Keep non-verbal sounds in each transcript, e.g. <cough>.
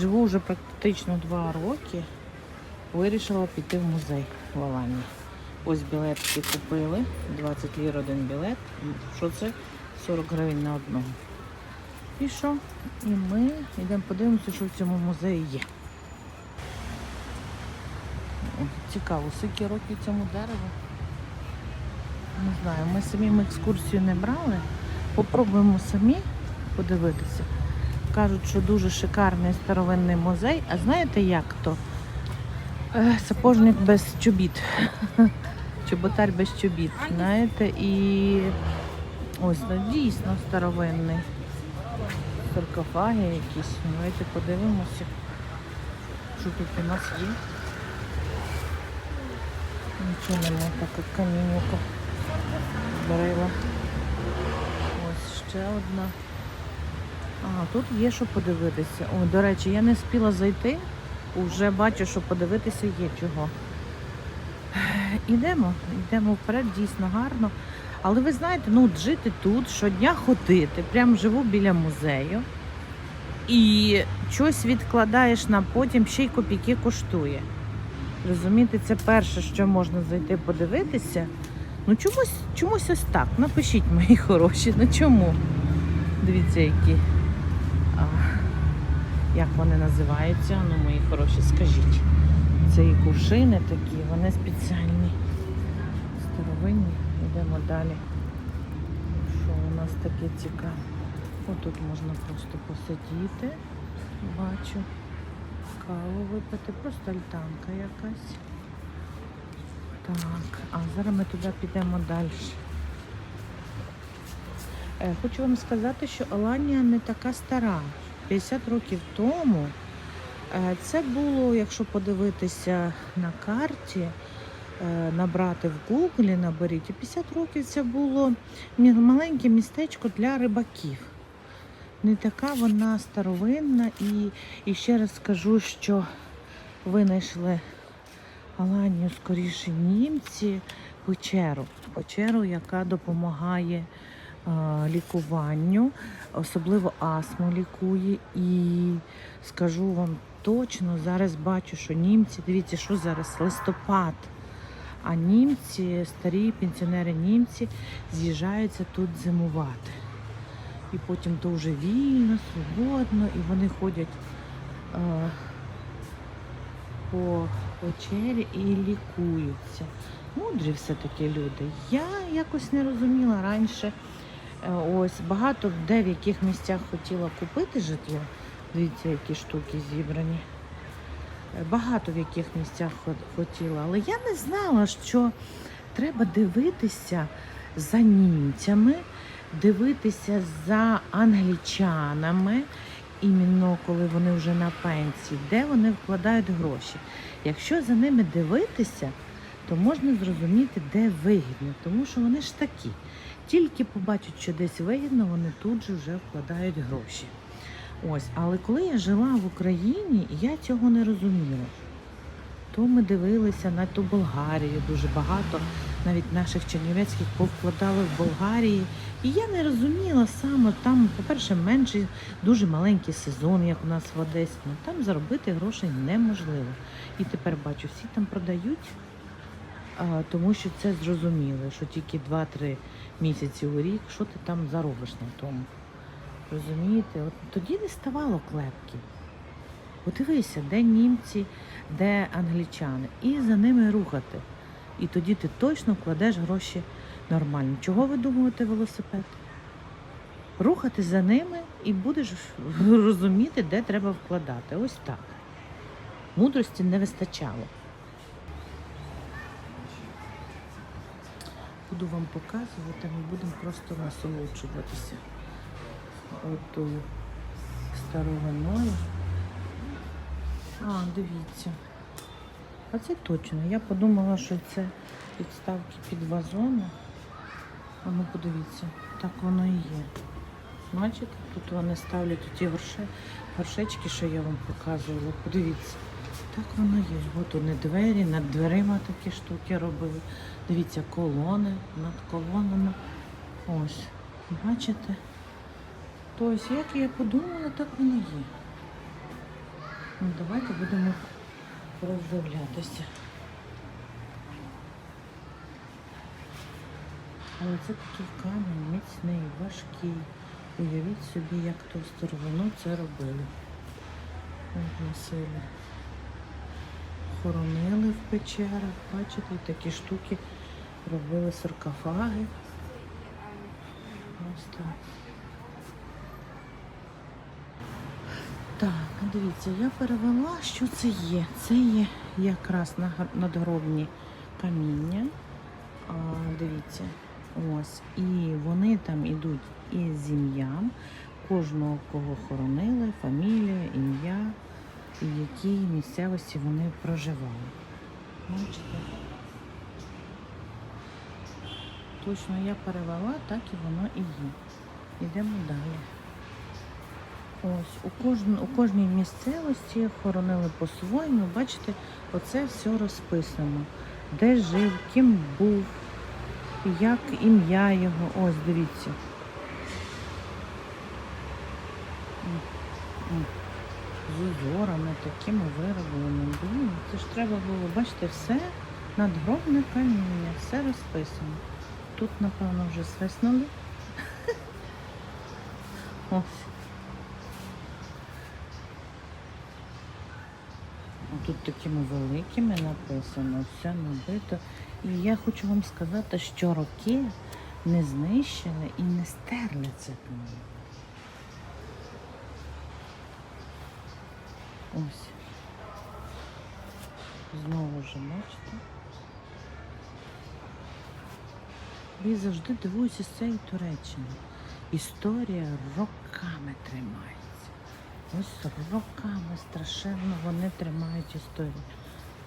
Живу вже практично два роки. Вирішила піти в музей в Алані. Ось білетки купили. 20 лір один білет. Що це? 40 гривень на одного. І що? І ми йдемо подивимося, що в цьому музеї є. Цікаво, скільки років цьому дереву? Не знаю, ми самі екскурсію не брали. Попробуємо самі подивитися. Кажуть, що дуже шикарний старовинний музей. А знаєте як то? Е, Сапожник без чобіт. <laughs> Чоботар без чобіт. Знаєте, і ось ну, дійсно старовинний. Саркофаги якісь. Давайте подивимося, що тут у нас є. Нічого немає, так як камінюка. Дерева. Ось ще одна. А, тут є що подивитися. О, до речі, я не спіла зайти, вже бачу, що подивитися є чого. Ідемо, йдемо вперед, дійсно гарно. Але ви знаєте, ну жити тут, щодня ходити, прям живу біля музею. І щось відкладаєш на потім, ще й копійки коштує. Розумієте, це перше, що можна зайти подивитися. Ну чомусь, чомусь ось так. Напишіть, мої хороші, ну чому? Дивіться, які. Як вони називаються? Ну, мої хороші, скажіть. Це і кувшини такі, вони спеціальні. Старовинні. Йдемо далі. Що у нас таке цікаве? Отут можна просто посидіти. Бачу. Каву випити, просто альтанка якась. Так, а зараз ми туди підемо далі. Е, Хочу вам сказати, що Аланія не така стара. 50 років тому е, це було, якщо подивитися на карті, е, набрати в Гуглі, наберіть, і 50 років це було маленьке містечко для рибаків. Не така вона старовинна і, і ще раз скажу, що винайшли Аланію скоріше німці печеру. Печеру, яка допомагає лікуванню, особливо астму лікує. І скажу вам точно, зараз бачу, що німці, дивіться, що зараз листопад. А німці, старі пенсіонери німці з'їжджаються тут зимувати. І потім вже вільно, свободно, і вони ходять е, по вечері і лікуються. Мудрі все-таки люди. Я якось не розуміла раніше. Е, Ось багато де в яких місцях хотіла купити житло. Дивіться, які штуки зібрані. Е, Багато в яких місцях хотіла, але я не знала, що треба дивитися за німцями, дивитися за англічанами, іменно коли вони вже на пенсії, де вони вкладають гроші. Якщо за ними дивитися, то можна зрозуміти, де вигідно, тому що вони ж такі. Тільки побачать, що десь вигідно, вони тут же вже вкладають гроші. Ось, але коли я жила в Україні, я цього не розуміла. То ми дивилися на ту Болгарію дуже багато, навіть наших чернівецьких повкладали в Болгарії. І я не розуміла саме там, по-перше, менший, дуже маленький сезон, як у нас в Одесі. Ну, там заробити грошей неможливо. І тепер бачу, всі там продають, тому що це зрозуміло, що тільки 2-3 місяці у рік, що ти там заробиш на тому. Розумієте? От тоді не ставало клепків. Подивися, де німці, де англічани, і за ними рухати. І тоді ти точно вкладеш гроші нормально. Чого ви думаєте велосипед? Рухати за ними і будеш <laughs> розуміти, де треба вкладати. Ось так. Мудрості не вистачало. Буду вам показувати, ми будемо просто насолоджуватися отою старовиною. А, дивіться. А це точно. Я подумала, що це підставки під вазони. А ну подивіться, так воно і є. Бачите, тут вони ставлять ті горше, горшечки, що я вам показувала. Подивіться. Так воно є. От вони двері, над дверима такі штуки робили. Дивіться, колони над колонами. Ось. Бачите? Тобто, як я подумала, так воно є. Ну, давайте будемо роздивлятися. Але це такий камінь міцний, важкий. Уявіть собі, як ту сторону це робили. От носили. Хоронили в печерах, бачите, такі штуки робили саркофаги. Ось так. Так, ну дивіться, я перевела, що це є. Це є якраз надгробні каміння. А, дивіться, ось. І вони там ідуть із ім'ям кожного, кого хоронили, фамілія, ім'я, і в якій місцевості вони проживали. Бачите? Точно я перевела, так і воно і є. Йдемо далі. Ось у, кожн, у кожній місцевості хоронили по-своєму. Бачите, оце все розписано. Де жив, ким був, як ім'я його. Ось, дивіться. З узорами, такими виробленими. Блін, це ж треба було, бачите, все надгробне каміння, все розписано. Тут, напевно, вже свиснули. <laughs> Ось. Тут такими великими написано, все набито. І я хочу вам сказати, що роки не знищили і не стерли це каміння. Ось. Знову ж, бачите? Я завжди дивуюся з цієї Туреччини. Історія роками тримається. Ось роками страшенно вони тримають історію.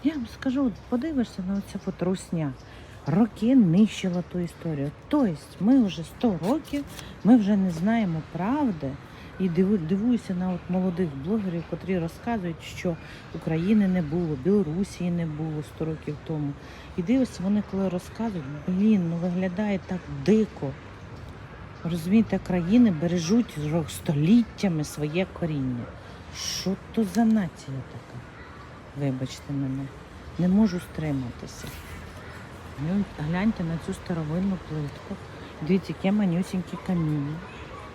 Я вам скажу, подивишся на оця потрусня. Роки нищила ту історію. Тобто ми вже 100 років, ми вже не знаємо правди. І диву- дивуюся на от молодих блогерів, котрі розказують, що України не було, Білорусії не було 100 років тому. І дивишся, вони коли розказують, блін, ну виглядає так дико. Розумієте, країни бережуть століттями своє коріння. Що то за нація така? Вибачте мене, не можу стриматися. Гляньте на цю старовинну плитку. Дивіться, яке манюсіньке каміння.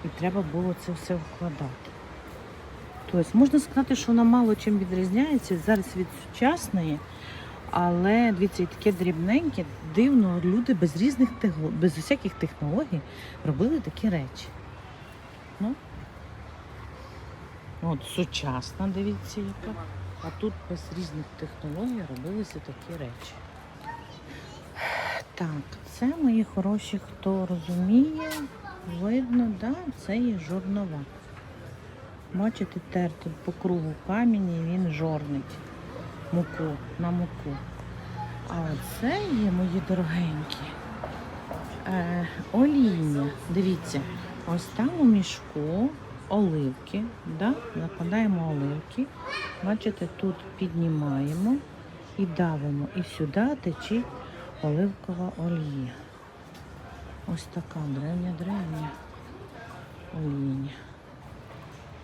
І треба було це все вкладати. Тобто можна сказати, що вона мало чим відрізняється зараз від сучасної, але дивіться, таке дрібненьке, дивно, люди без різних без усяких технологій робили такі речі. Ну, от сучасна, дивіться, яка. А тут без різних технологій робилися такі речі. Так, це мої хороші, хто розуміє, видно, да, це є жорнова. Бачите, терти по кругу камінь і він жорнить муку на муку. А це є мої дорогенькі. Е, олійня. Дивіться, ось там у мішку оливки. Да? Накладаємо оливки. Бачите, тут піднімаємо і давимо. І сюди тече оливкова олія. Ось така древня-древня олійня.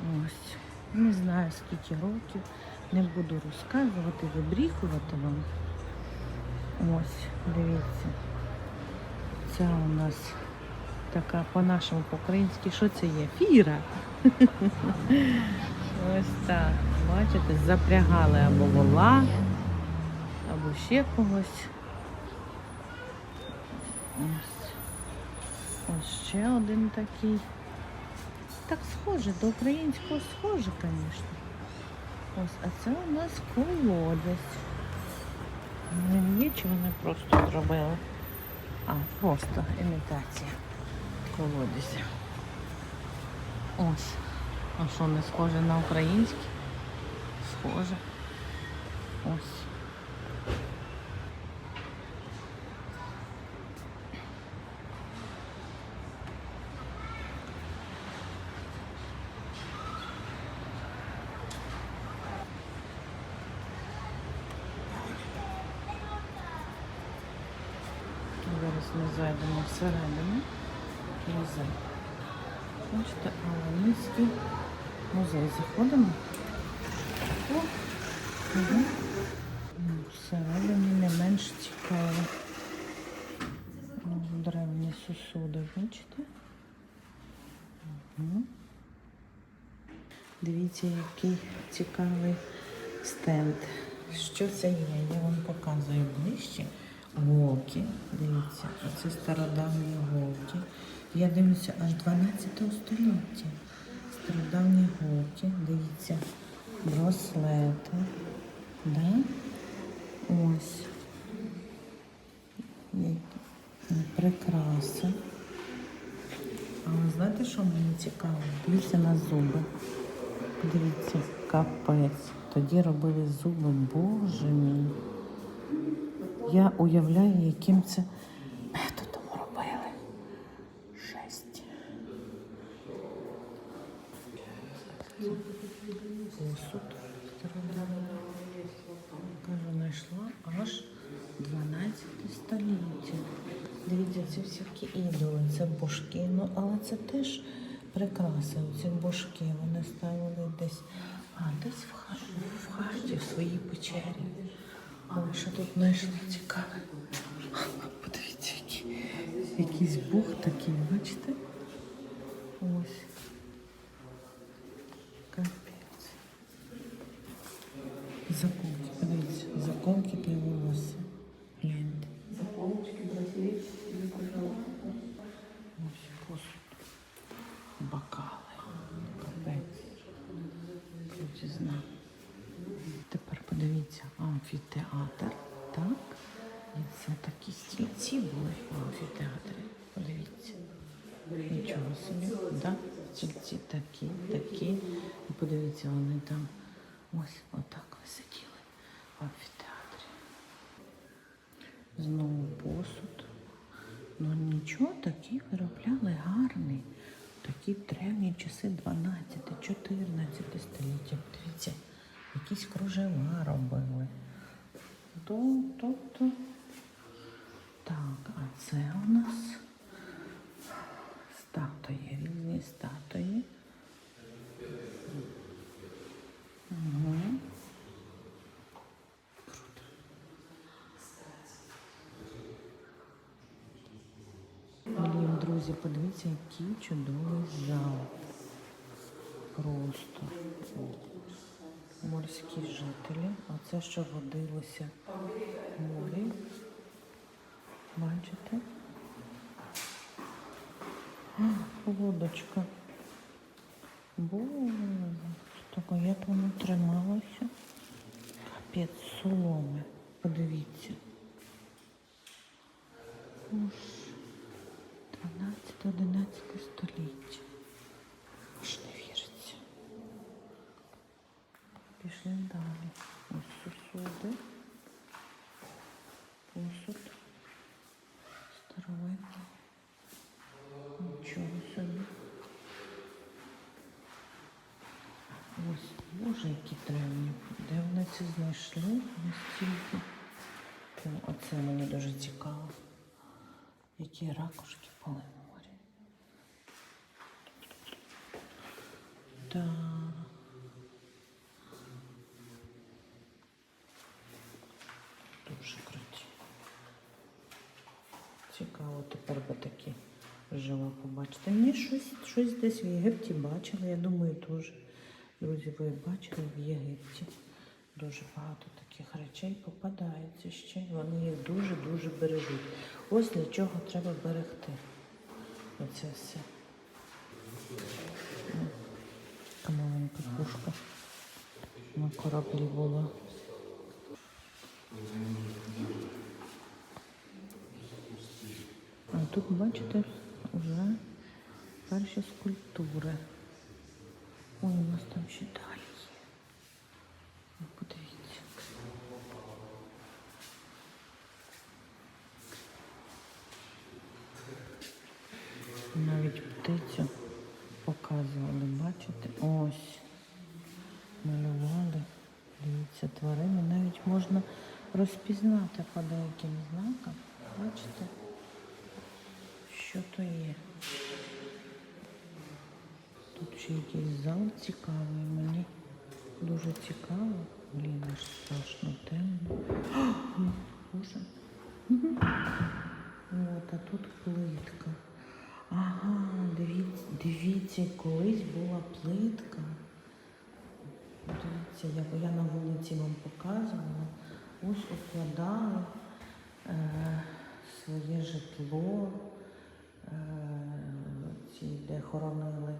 Ось. Не знаю скільки років. Не буду розказувати, вибріхувати вам. Ось, дивіться. Це у нас така по-нашому, по-українськи, що це є? Фіра. <laughs> Ось так. Бачите, запрягали або вола, або ще когось. Ось. Ось ще один такий. Так схоже, до українського схоже, звісно. Ось, а це у нас колодязь. Він є, чи вони просто зробили? А, просто імітація колодязя. Ось. А що не схоже на українське? Схоже. Ось. Зайдемо всередину. Музей. Бачите, Аланівський музей. Заходимо. О, угу. Всередині не менш цікаво. Древні сусуди, бачите? Угу. Дивіться, який цікавий стенд. Що це є? Я вам показую ближче. Голки. Дивіться, оце стародавні голки. Я дивлюся аж 12 століття. Стародавні голки. Дивіться, браслети. Да? Ось. Прикраси. Але знаєте, що мені цікаво? Дивіться на зуби. Дивіться, капець. Тоді робили зуби, боже мій. Я уявляю, яким це методом робили. Стародавній. Кажу, знайшла аж 12 століття. Дивіться, це всякі ідоли, це божки. Ну, але це теж прикраси. Ці божки вони ставили десь, а десь в хаті, в хаті, в своїй печері. Але що тут знайшла цікаве? Подивіться, які, якийсь бог такий, бачите? Ось. Капець. Подивіться, законки для волосся. Гляньте. Ось посуд. Бокали. Капець. Крутізна. Тепер подивіться, амфітеатр, так? І це такі стільці були в амфітеатрі. Подивіться. Нічого собі, да? Стільці такі, такі. І подивіться, вони там ось отак ви сиділи в амфітеатрі. Знову посуд. Ну нічого, такі виробляли гарний. Такі древні часи 12, 14 століття. Дивіться, якісь кружева робили. То, то, то. Так, а це у нас статуї, різні статуї. Угу. Блін, друзі, подивіться, який чудовий зал. Просто Морські жителі. Оце що водилося в морі. Бачите? А, Лодочка. Боже, так, як воно трималося. Капець соломи. Подивіться. Уж 12-11 століття. Аж не віриться. Пішли далі. Ось сусуди. Посуд. Старовинний. Нічого собі. Ось, боже, які древні. Де вони це знайшли настільки? Оце мені дуже цікаво. Які ракушки були в морі. Так. Дуже круті. Цікаво тепер би такі жива побачити. Мені щось, щось десь в Єгипті бачила. Я думаю, теж. Друзі, ви бачили в Єгипті. Дуже багато таких речей попадається ще. Вони їх дуже-дуже бережуть. Ось для чого треба берегти. Оце все. Така маленька пушка на кораблі була. А тут, бачите, вже перші скульптури. Ой, у нас там ще далі є. Ну, Подивіться. Навіть птицю показували, бачите? Ось. Малювали. Дивіться, тварини навіть можна розпізнати по деяким знакам. Бачите? Що то є? Ще якийсь зал цікавий мені. Дуже цікаво. Блін, аж страшно темно. Боже. От, а тут плитка. Ага, дивіться, дивіться, колись була плитка. Дивіться, я, я на вулиці вам показувала. Ось укладали е, своє житло, е, ці, де хоронили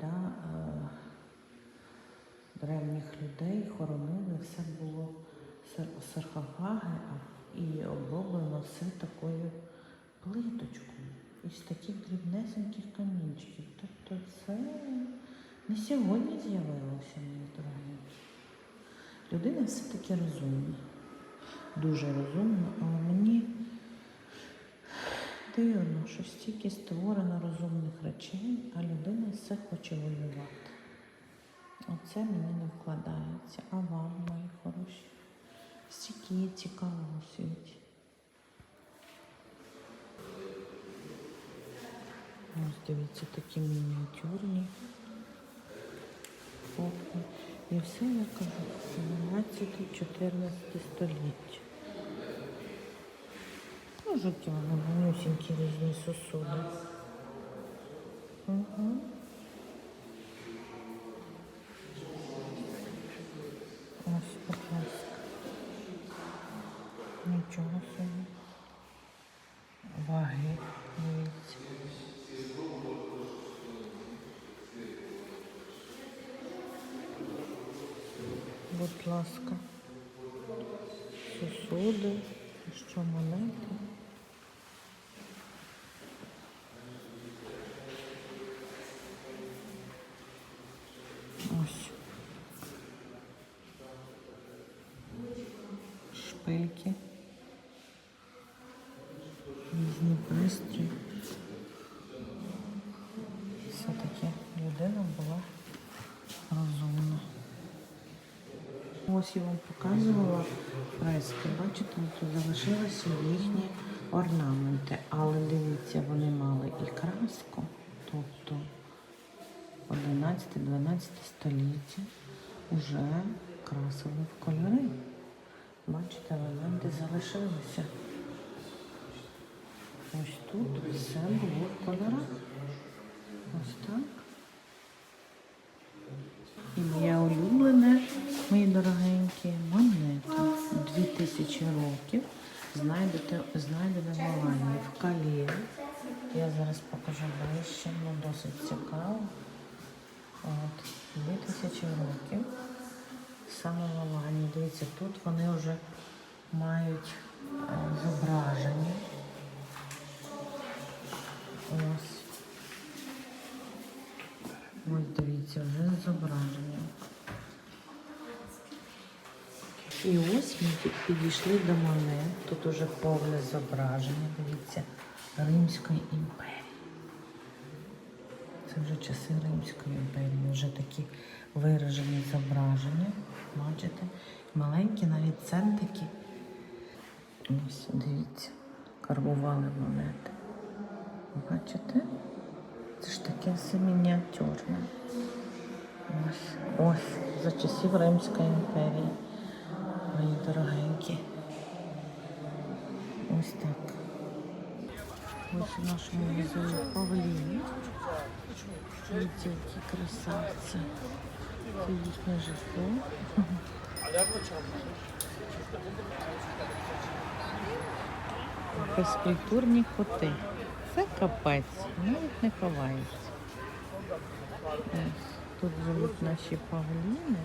да, е, древніх людей, хоронили, все було сар- саркофаги і оброблено все такою плиточкою. Із таких дрібнесеньких камінчиків. Тобто це не сьогодні з'явилося, мої дорогі. Людина все-таки розумна. Дуже розумна, але мені дивно, що стільки створено розумних речей, а людина все хоче воювати. Оце мені не вкладається. А вам, мої хороші? Стільки цікавого у світі. Ось дивіться, такі мініатюрні. Копи. І все, я кажу, 12-14 століття. Ну, вони манюсінькі різні сосуди. Угу. Ось, будь ласка. Нічого собі. Ваги, дивіться. Будь ласка. Сосуди, що монети. Ось. Шпильки. Різні пристрої. Все-таки людина була розумна. Ось я вам показувала фрески. Бачите, тут залишилися їхні орнаменти. Але дивіться, вони мали і краску, тобто 11-12 століття вже красили в кольори. Бачите, елементи залишилися. Ось тут все було в кольорах. Ось так. І моє улюблене, мої дорогенькі. Дві тисячі років. Знайдете, знайдете в Аланії, в Калії. Я зараз покажу ближче, ну досить цікаво. От, дві тисячі років. Саме в Аланії. Дивіться, тут вони вже мають е, зображення. Ось. Ось дивіться, вже зображення. І ось ми підійшли до монет. Тут уже повне зображення, дивіться, Римської імперії. Це вже часи Римської імперії, вже такі виражені зображення. Бачите? Маленькі навіть центики. Ось, дивіться, карбували монети. Бачите? Це ж таке все мініатюрне. Ось, ось, за часів Римської імперії. Мої дорогенькі. Ось так. Ось у нашому музеї павліни. Дивіться, які красавці. Це їхнє житло. Безкультурні коти. Це капець, навіть не ховається. Тут живуть наші павліни.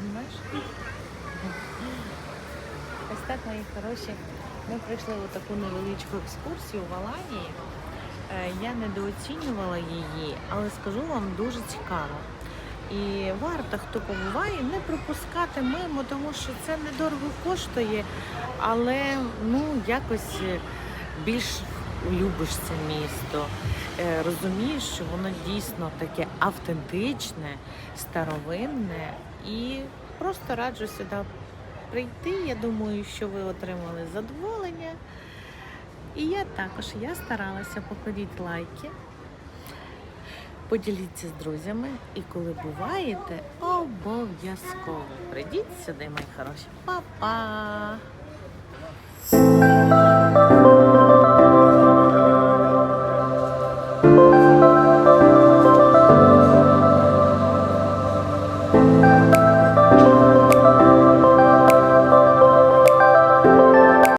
Знімаєш? Ось так, мої хороші. Ми прийшли у таку невеличку екскурсію в Аланії. Е, Я недооцінювала її, але скажу вам дуже цікаво. І варто, хто побуває, не пропускати мимо, тому що це недорого коштує, але ну якось е, більш любиш це місто, е, розумієш, що воно дійсно таке автентичне, старовинне і просто раджу сюди прийти. Я думаю, що ви отримали задоволення. І я також я старалася покладіть лайки. Поділіться з друзями. І коли буваєте, обов'язково прийдіть сюди, мої хороші. Па-па!